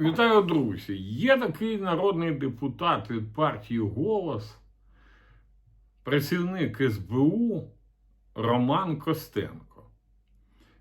Вітаю, друзі! Є такий народний депутат від партії Голос, працівник СБУ Роман Костенко.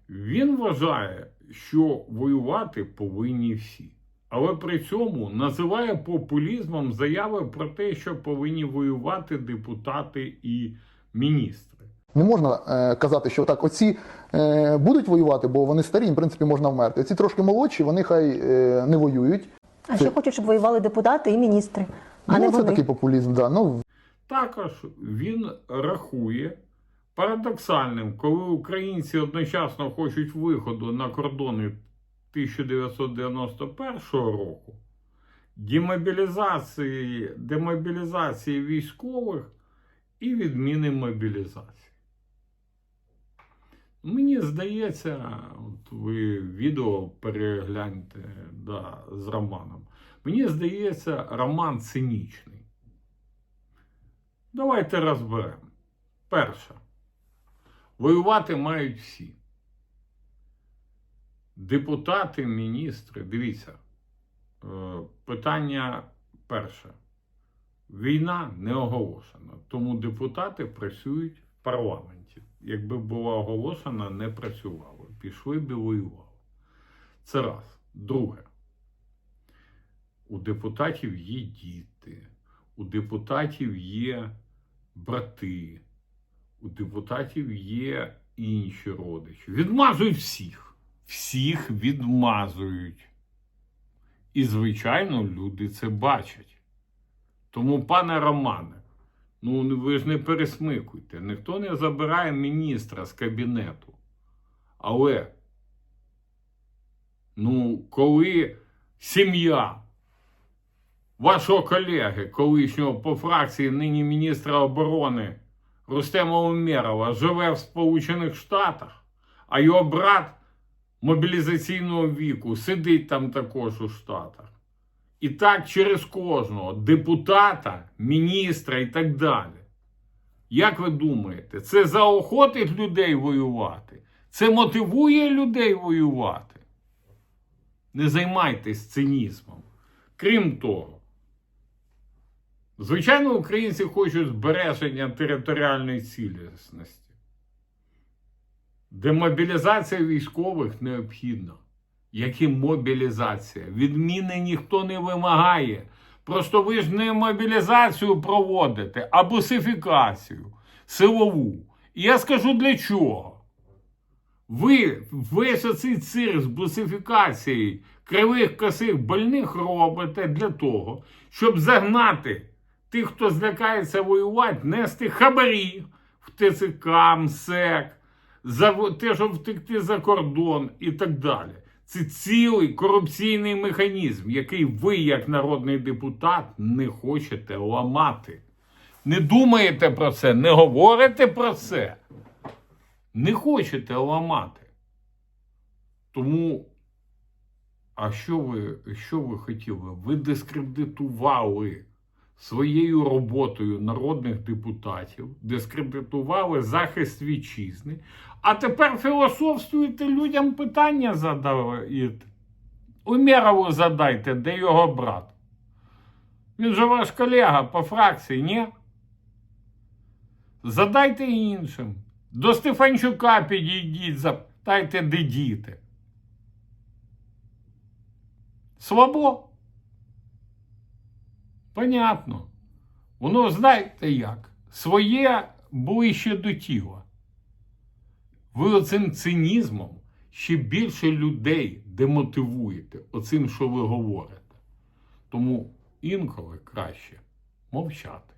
Він вважає, що воювати повинні всі. Але при цьому називає популізмом заяви про те, що повинні воювати депутати і міністри. Не можна е, казати, що так, оці е, будуть воювати, бо вони старі, їм, в принципі, можна вмерти. Ці трошки молодші, вони хай е, не воюють. А ще хочуть, щоб воювали депутати і міністри, а ну, не це вони. такий популізм, да. Ну, Також він рахує парадоксальним, коли українці одночасно хочуть виходу на кордони 1991 року, демобілізації, демобілізації військових і відміни мобілізації. Мені здається, от ви відео перегляньте да, з Романом. Мені здається, роман цинічний. Давайте розберемо. Перше. Воювати мають всі. Депутати, міністри. Дивіться. е, Питання перше. Війна не оголошена. Тому депутати працюють парламенті. Якби була оголошена, не працювали. Пішли б і воювали. Це раз. Друге. У депутатів є діти, у депутатів є брати, у депутатів є інші родичі. Відмазують всіх. Всіх відмазують. І, звичайно, люди це бачать. Тому, пане Романе, ну ви ж не пересмикуйте. Ніхто не забирає міністра з кабінету. Але, ну, коли сім'я вашого колеги, колишнього по фракції, нині міністра оборони Рустема Умєрова, живе в Сполучених Штатах, а його брат мобілізаційного віку сидить там також у Штатах. І так через кожного депутата, міністра і так далі. Як ви думаєте, це заохотить людей воювати? Це мотивує людей воювати? Не займайтесь цинізмом. Крім того, звичайно, українці хочуть збереження територіальної цілісності. Демобілізація військових необхідна. Як і мобілізація. Відміни ніхто не вимагає. Просто ви ж не мобілізацію проводите, а бусифікацію силову. І я скажу для чого. Ви весь оцей цирк з бусифікацією кривих косих больних робите для того, щоб загнати тих, хто злякається воювати, нести хабарі в ТЦК, МСЕК, за те, щоб втекти за кордон і так далі. Це цілий корупційний механізм, який ви, як народний депутат, не хочете ламати. Не думаєте про це, не говорите про це. Не хочете ламати. Тому, а що ви, що ви хотіли? Ви дискредитували своєю роботою народних депутатів, дискредитували захист вітчизни, а тепер філософствуєте людям питання задаєте. Умєрову задайте, де його брат. Він же ваш колега по фракції, ні? Задайте іншим. До Стефанчука підійдіть, запитайте, де діти. Слабо? Понятно. Воно знаєте як? Своє ближче до тіла. Ви оцим цинізмом ще більше людей демотивуєте оцим, що ви говорите. Тому інколи краще мовчати.